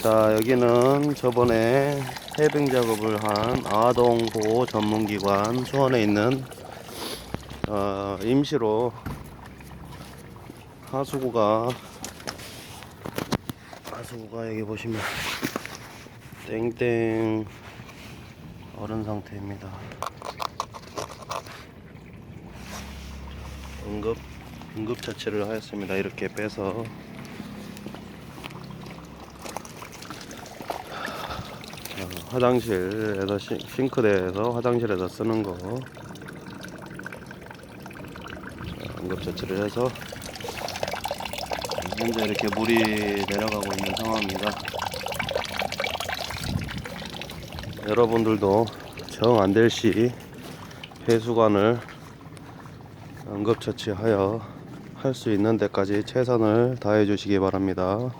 자 여기는 저번에 해빙 작업을 한 아동보호 전문기관 수원에 있는 어, 임시로 하수구가 하수구가 여기 보시면 땡땡 얼은 상태입니다. 응급 응급 처치를 하였습니다. 이렇게 빼서 화장실에서 싱- 싱크대에서 화장실에서 쓰는 거 자, 응급 처치를 해서 현재 이렇게 물이 내려가고 있는 상황입니다. 여러분들도 정 안 될시 폐수관을 응급처치하여 할 수 있는 데까지 최선을 다해 주시기 바랍니다.